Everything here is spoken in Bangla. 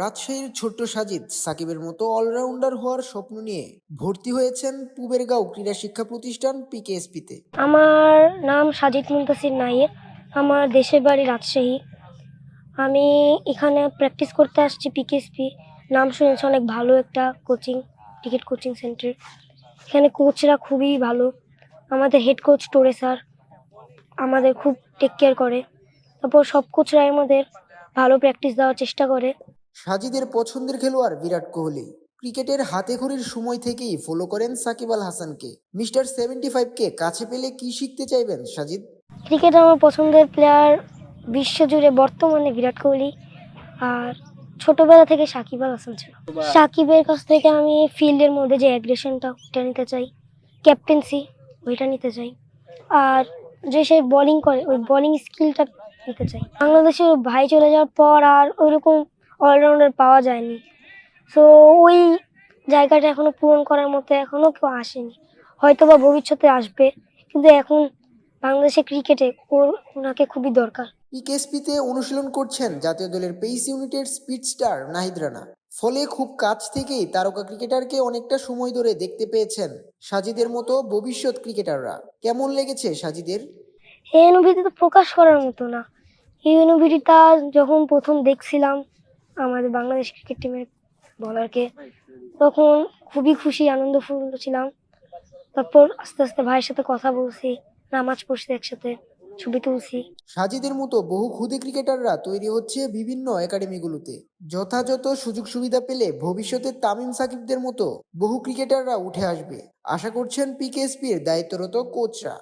রাজশাহীর ছোট্ট সাজিদ সাকিবের মতো অলরাউন্ডার হওয়ার স্বপ্ন নিয়ে ভর্তি হয়েছেন পুবেরগাঁও ক্রীড়া শিক্ষা প্রতিষ্ঠান পিকেএসপিতে। আমার নাম সাজিদ মুন্তাসির নাইর আমার দেশের বাড়ি রাজশাহী। আমি এখানে প্র্যাকটিস করতে আসছি পিকেএসপি। নাম শুনেছি, অনেক ভালো একটা কোচিং ক্রিকেট কোচিং সেন্টার এখানে কোচরা খুবই ভালো। আমাদের হেড কোচ টোরে স্যার আমাদের খুব টেক কেয়ার করে। তারপর সব কোচরাই আমাদের ভালো প্র্যাকটিস দেওয়ার চেষ্টা করে। সাজিদের পছন্দের খেলোয়াড় বিরাট কোহলি। ক্রিকেটের হাতে ঘড়ির সময় থেকেই ফলো করেন সাকিব আল হাসানকে। মিস্টার সেভেন্টি ফাইভকে কাছে পেলে কি শিখতে চাইবেন সাজিদ? ক্রিকেট আমার পছন্দের প্লেয়ার বিশ্বজুড়ে বর্তমানে বিরাট কোহলি আর ছোটবেলা থেকে সাকিব আল হাসান ছিল। সাকিবের কাছ থেকে আমি ফিল্ডের মধ্যে যে অ্যাগ্রেশনটা ওইটা নিতে চাই। ক্যাপ্টেন্সি ওইটা নিতে চাই। আর যে সে বোলিং করে ওই বোলিং স্কিলটা নিতে চাই। বাংলাদেশের ভাই চলে যাওয়ার পর আর ওইরকম অলরাউন্ডার পাওয়া যায়নি। সো ওই জায়গাটা এখনও পূরণ করার মতো এখনও কেউ আসেনি। হয়তো বা ভবিষ্যতে আসবে কিন্তু এখন বাংলাদেশের ক্রিকেটে ওর ওনাকে খুবই দরকার। পিকেএসপিতে অনুশীলন করছেন জাতীয় দলের পেইস ইউনিটের স্পিড স্টার নাহিদ রানা। ফলে খুব কাছ থেকেই তারকা ক্রিকেটারকে অনেকটা সময় ধরে দেখতে পেয়েছেন সাজিদের মতো ভবিষ্যৎ ক্রিকেটাররা। কেমন লেগেছে সাজিদের? এই অনুভূতি তো প্রকাশ করার মতো না। এই অনুভূতিটা যখন প্রথম দেখছিলাম আমাদের বাংলাদেশ ক্রিকেট টিমের বলারকে তখন খুবই খুশি আনন্দফুল্ল ছিলাম। তারপর আস্তে আস্তে ভাইয়ের সাথে কথা বলছি, নামাজ পড়ছি একসাথে, ছবি তুলছি। সাজিদের মতো বহু ক্ষুদে ক্রিকেটাররা তৈরি হচ্ছে বিভিন্ন একাডেমিগুলোতে যথাযথ সুযোগ সুবিধা পেলে ভবিষ্যতে তামিম সাকিবদের মতো বহু ক্রিকেটাররা উঠে আসবে। আশা করছেন পিকেএসপির দায়িত্বরত কোচরা